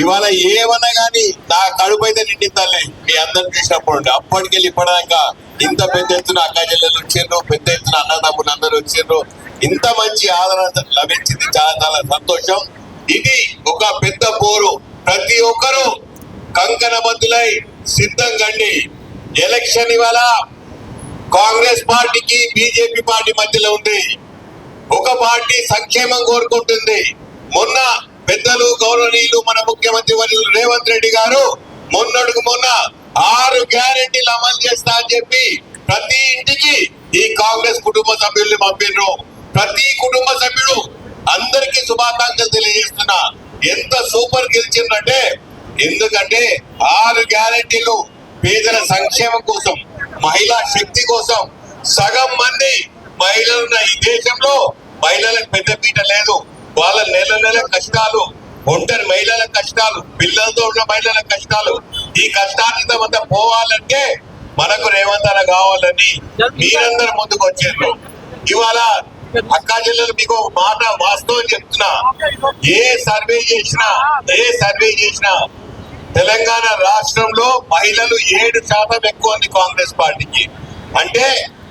ఇవాళ ఏమన్నా గానీ నా కడుపు అయితే నిండిందలే మీ అందరు చూసినప్పుడు అప్పటికెళ్ళి ఇప్పటిదాకా ఇంత పెద్ద ఎత్తున అక్కా చెల్లెలు వచ్చిండ్రు పెద్ద ఎత్తున అన్నదమ్ములు అందరు వచ్చిండ్రు ఇంత మంచి ఆదరణ లభించింది. చాలా చాలా సంతోషం. ఇది ఒక పెద్ద పోరు. ప్రతి ఒక్కరూ కంకణబద్దులై సిద్ధం కండి ఎలక్షన్ ఇవాళ కాంగ్రెస్ పార్టీకి బీజేపీ పార్టీ మధ్యలో ఉంది. ఒక పార్టీ సంక్షేమం కోరుకుంటుంది. మొన్న పెద్దలు గౌరవనీయులు మన ముఖ్యమంత్రి వర్యులు రేవంత్ రెడ్డి గారు మొన్నటికి మొన్న ఆరు గ్యారెంటీలు అమలు చేస్తా అని చెప్పి ప్రతి ఇంటికి ఈ కాంగ్రెస్ కుటుంబ సభ్యుల్ని పంపిండ్రు ప్రతి కుటుంబ సభ్యుడు అందరికీ శుభాకాంక్షలు తెలియజేస్తున్నా. ఎంత సూపర్ గెలిచిందంటే ఎందుకంటే ఆరు గ్యారెంటీలు పేదల సంక్షేమం కోసం మహిళా శక్తి కోసం సగం మంది మహిళలున్న ఈ దేశంలో మహిళలకు పెద్ద పీట లేదు. వాళ్ళ నెల నెల కష్టాలు ఒంటరి మహిళల కష్టాలు పిల్లలతో ఉన్న మహిళల కష్టాలు ఈ కష్టాన్ని అంతా పోవాలంటే మనకు రేవంతన కావాలని మీరందరూ ముందుకు వచ్చారు. ఇవాళ అక్కా జిల్లాలో మీకు మాట వాస్తవం చెప్తున్నా. ఏ సర్వే చేసినా ఏ సర్వే చేసినా తెలంగాణ రాష్ట్రంలో మహిళలు ఏడు శాతం ఎక్కువ ఉంది కాంగ్రెస్ పార్టీకి. అంటే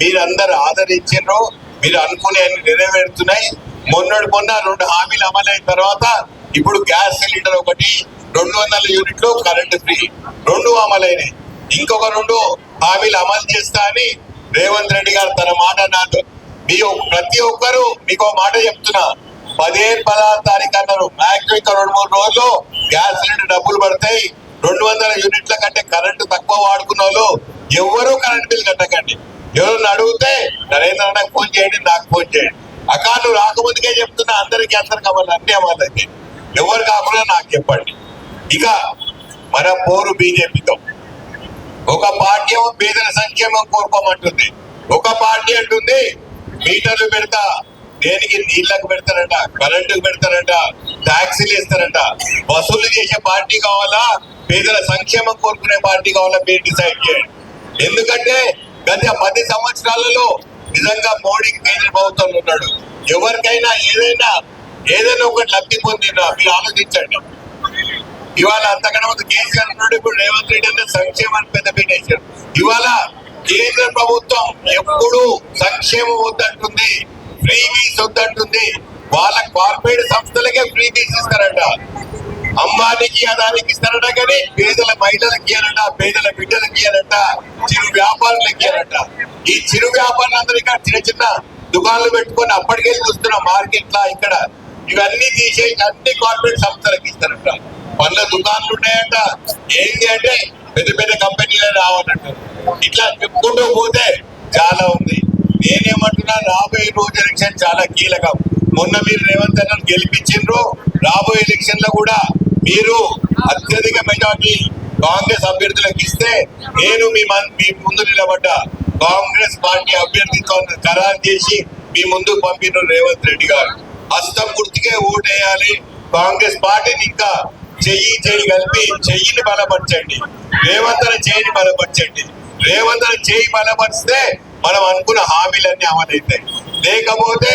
మీరందరు ఆదరించారు మీరు అనుకునే నెరవేరుతున్నాయి. మొన్నటి మొన్న రెండు హామీలు అమలైన తర్వాత ఇప్పుడు గ్యాస్ సిలిండర్ ఒకటి రెండు వందల యూనిట్లు కరెంట్ ఫ్రీ. రెండు అమలైనాయి. ఇంకొక రెండు హామీలు అమలు చేస్తా అని రేవంత్ రెడ్డి గారు తన మాట నాతో మీ ప్రతి ఒక్కరు మీకు మాట చెప్తున్నా. పదిహేను పదహారు తారీఖు అన్నారు. మాక్సిమం ఇంకా రెండు మూడు రోజుల్లో గ్యాస్ సిలిండర్ డబ్బులు పడతాయి. రెండు వందల యూనిట్ల కంటే కరెంటు తక్కువ వాడుకున్న వాళ్ళు ఎవరు కరెంట్ బిల్ కట్టకండి. ఎవరు అడిగితే నరేంద్ర నాకు ఫోన్ చేయండి నాకు ఫోన్ చేయండి. అక్క రాకముందుకే చెప్తున్నా అందరికి అందరికి అవ్వాలి అన్ని అవ్వాలండి ఎవరు కాకుండా నాకు చెప్పండి. ఇక మన పోరు బీజేపీతో. ఒక పార్టీ ఏమో పేదల సంక్షేమం కోరుకోమంటుంది. ఒక పార్టీ అంటుంది మీటర్లు పెడతా దేనికి నీళ్ళకు పెడతారంట కరెంటుకు పెడతారంట ట్యాక్సీలు ఇస్తారంట వసూలు చేసే పార్టీ కావాలా? పేదల సంక్షేమం కోరుకునే పార్టీ కావాలా? మీరు డిసైడ్ చేయండి. ఎందుకంటే గత పది సంవత్సరాలలో నిజంగా మోడీకి కేంద్ర ప్రభుత్వం ఉన్నాడు. ఎవరికైనా ఏదైనా ఏదైనా ఒకటి లబ్ధి పొందినా మీరు ఆలోచించండి. ఇవాళ అంతకన్నా ముందు కేసీఆర్ ఉన్నాడు ఇప్పుడు రేవంత్ రెడ్డి అనే సంక్షేమాన్ని పెద్ద పెట్టేశారు ఇవాళ కేంద్ర ప్రభుత్వం ఎప్పుడు సంక్షేమం వద్దంటుంది ఫ్రీ బీస్ వద్దంటుంది. వాళ్ళ కార్పొరేట్ సంస్థలకే ఫ్రీ బీస్ అమ్మానికి అదానికి ఇస్తారట కానీ పేదల మహిళలకి ఇయ్యాలంట పేదల బిడ్డలకి ఇయ్యాలంట చిరు వ్యాపారులకు ఇయ్యాలంట ఈ చిరు వ్యాపారులందరూ ఇక్కడ చిన్న చిన్న దుకాణాలు పెట్టుకొని అప్పటికెళ్ళి చూస్తున్న మార్కెట్లా ఇక్కడ ఇవన్నీ తీసేసి అన్ని కార్పొరేట్ సంస్థలకు ఇస్తారట. పనుల దుకాణాలు ఉన్నాయంట. ఏంటి అంటే పెద్ద పెద్ద కంపెనీలే రావాలంట ఇట్లా చెప్పుకుంటూ పోతే చాలా ఉంది. నేనేమంటున్నా రాబోయే రోజు ఎలక్షన్ చాలా కీలకం. మొన్న మీరు రేవంత్ అన్న గెలిపించిండ్రు రాబోయే ఎలక్షన్లో కూడా మీరు అత్యధిక మెజార్టీ కాంగ్రెస్ అభ్యర్థులకు ఇస్తే నేను మీ మీ ముందు నిలబడ్డ. కాంగ్రెస్ పార్టీ అభ్యర్థితో ఖరారు చేసి మీ ముందుకు పంపిన రేవంత్ రెడ్డి గారు. హస్తం గుర్తుకే ఓటేయాలి. కాంగ్రెస్ పార్టీని ఇంకా చెయ్యి చెయ్యి కలిపి చెయ్యిని బలపరచండి. రేవంతన చేయిని బలపరచండి. రేవంత్ చేయి బలపరిస్తే మనం అనుకున్న హామీలన్నీ అమలైతాయి లేకపోతే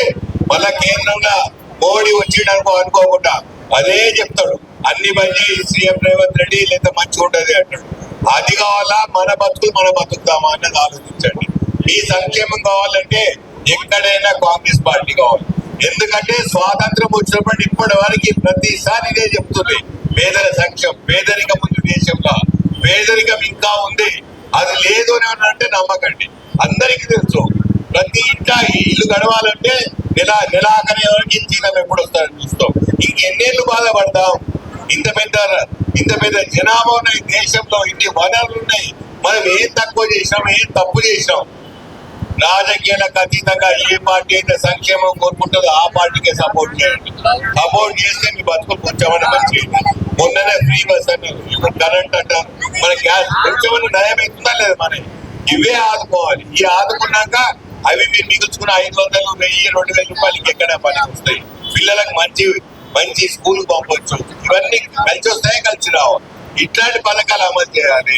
మళ్ళా కేంద్రంగా మోడీ వచ్చిండనుకో అనుకోకుండా అదే చెప్తాడు. అన్ని మంచి సీఎం రేవంత్ రెడ్డి లేదా మంచిగా ఉంటుంది అంటాడు. అది కావాలా? మన బతుకులు మనం బతుకుతామా అన్నది ఆలోచించండి. మీ సంక్షేమం కావాలంటే ఎక్కడైనా కాంగ్రెస్ పార్టీ కావాలి. ఎందుకంటే స్వాతంత్రం వచ్చినప్పటి ఇప్పటి వరకు ప్రతిసారి ఇదే చెప్తుంది. పేదల సంక్షేమం పేదరికం ఉంది దేశంలో. పేదరికం ఇంకా ఉంది. అది లేదు అని అంటే నమ్మకండి. అందరికీ తెలుసు. ప్రతి ఇంట ఇల్లు గడవాలంటే నెల నెలాఖరి వరకు జీతం ఎప్పుడు వస్తాడు చూస్తాం ఇంకెన్నేళ్ళు బాధపడతాం. ఇంత పెద్ద ఇంత పెద్ద జనాభా ఉన్నాయి దేశంలో ఇన్ని వనరులు ఉన్నాయి. మనం ఏం తక్కువ చేసినాం ఏం తప్పు చేసినాం? రాజకీయాలకు అతీతంగా ఏ పార్టీ అయితే సంక్షేమం కోరుకుంటుందో ఆ పార్టీకే సపోర్ట్ చేయండి. సపోర్ట్ చేస్తే మీ బతుకు కొంచెమన్నా మంచిది మొన్ననే ఫ్రీ బస్ అన్నారు ఇప్పుడు కరెంట్ అంట మన గ్యాస్ కొంచెమన్నా నయం అవుతుందా లేదు మన ఇవే ఆదుకోవాలి. ఈ ఆదుకున్నాక అవి మీరు మిగుల్చుకున్న ఐదు వందలు వెయ్యి రెండు వేల రూపాయలకి ఎక్కడ పని వస్తాయి. పిల్లలకు మంచి మంచి స్కూల్ పంపొచ్చు. ఇవన్నీ కలిసి వస్తాయి కలిసి రావు? ఇట్లాంటి పథకాలు అమలు చేయాలి.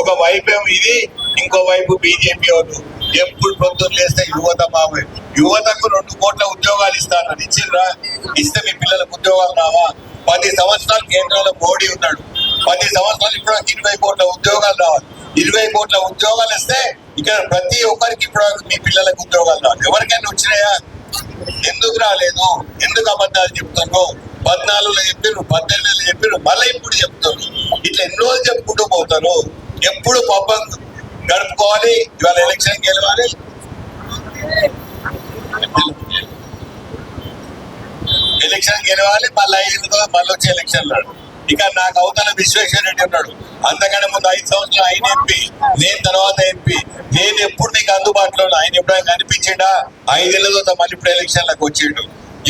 ఒక వైపు ఏమో ఇది ఇంకో వైపు బీజేపీ వాళ్ళు ఎప్పుడు పొద్దున్న లేస్తే యువత మామే యువతకు రెండు కోట్ల ఉద్యోగాలు ఇస్తాను. ఇచ్చిండ్రా ఇస్తే మీ పిల్లలకు ఉద్యోగాలు రావా? పది సంవత్సరాలు కేంద్రంలో మోడీ ఉన్నాడు. పది సంవత్సరాలు ఇప్పుడు ఇరవై కోట్ల ఉద్యోగాలు రావాలి. ఇరవై కోట్ల ఉద్యోగాలు ఇస్తే ఇక్కడ ప్రతి ఒక్కరికి ఇప్పుడు మీ పిల్లలకు ఉద్యోగాలు రావాలి. ఎవరికైనా వచ్చినాయా? ఎందుకు రాలేదు? ఎందుకు అబద్ధాలు చెప్తున్నావు పద్నాలుగులో చెప్పారు పద్దెనిమిదిలో చెప్పారు మళ్ళీ ఇప్పుడు చెప్తారు. ఇట్లా ఎన్ని రోజులు చెప్పుకుంటూ పోతారు. ఎప్పుడు పబ్బం గడుపుకోవాలి ఇవాళ ఎలక్షన్ గెలవాలి. ఎలక్షన్ గెలవాలి మళ్ళీ ఐదు మళ్ళీ వచ్చి ఎలక్షన్ ఇక నాకు అవతల విశ్వేశ్వర రెడ్డి ఉన్నాడు. అంతకంటే ముందు ఐదు సంవత్సరాలు ఆయన ఎంపీ నేను తర్వాత ఎంపీ. నేను ఎప్పుడు నీకు అందుబాటులో ఆయన ఎప్పుడైనా కనిపించిండా? ఐదేళ్ళ తర్వాత మళ్ళీ ఇప్పుడు ఎలక్షన్లకు వచ్చిండు.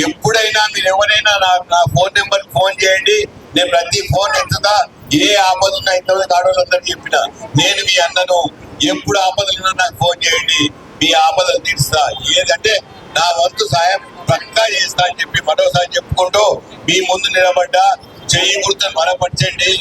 ఎప్పుడైనా మీరు ఎవరైనా నా నా ఫోన్ నెంబర్ ఫోన్ చేయండి. నేను ప్రతి ఫోన్ ఎత్తుతా. ఏ ఆపద ఉన్నా ఇంతవరకు ఆడవాళ్ళందరికీ చెప్పిన. నేను మీ అన్నను ఎప్పుడు ఆపదలు ఉన్నా నాకు ఫోన్ చేయండి. మీ ఆపదలు తీరుస్తా. ఏదంటే నా వంతు సాయం పక్కా చేస్తా అని చెప్పి మరోసారి చెప్పుకుంటూ మీ ముందు నిలబడ్డా. చెయ్యి గుర్తుని బలపరచండి.